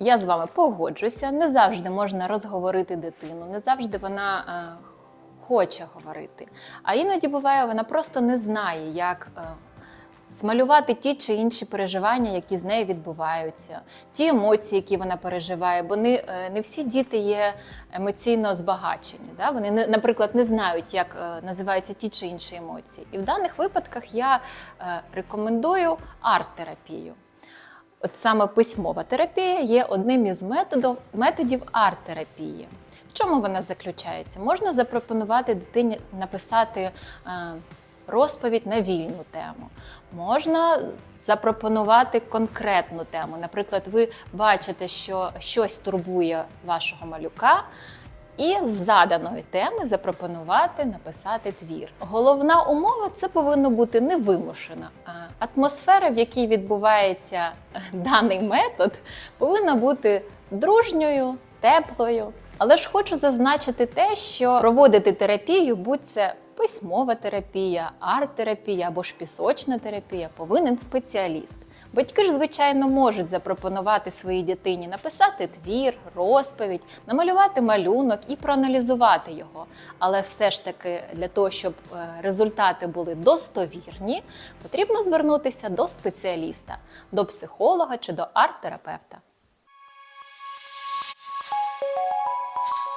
Я з вами погоджуся. Не завжди можна розговорити дитину, не завжди вона е, хоче говорити. А іноді буває, вона просто не знає, як е, змалювати ті чи інші переживання, які з нею відбуваються, ті емоції, які вона переживає. Бо не, е, не всі діти є емоційно збагачені. Да? Вони, наприклад, не знають, як е, називаються ті чи інші емоції. І в даних випадках я е, рекомендую арт-терапію. От саме письмова терапія є одним із методів, методів арт-терапії. В чому вона заключається? Можна запропонувати дитині написати е, розповідь на вільну тему. Можна запропонувати конкретну тему. Наприклад, ви бачите, що щось турбує вашого малюка. І з заданої теми запропонувати написати твір. Головна умова це повинно бути не вимушена. Атмосфера, в якій відбувається е, даний метод, повинна бути дружньою, теплою. Але ж хочу зазначити те, що проводити терапію, будь це письмова терапія, арт-терапія або ж пісочна терапія, повинен спеціаліст. Батьки ж, звичайно, можуть запропонувати своїй дитині написати твір, розповідь, намалювати малюнок і проаналізувати його. Але все ж таки для того, щоб е, результати були достовірні, потрібно звернутися до спеціаліста, до психолога чи до арт-терапевта. you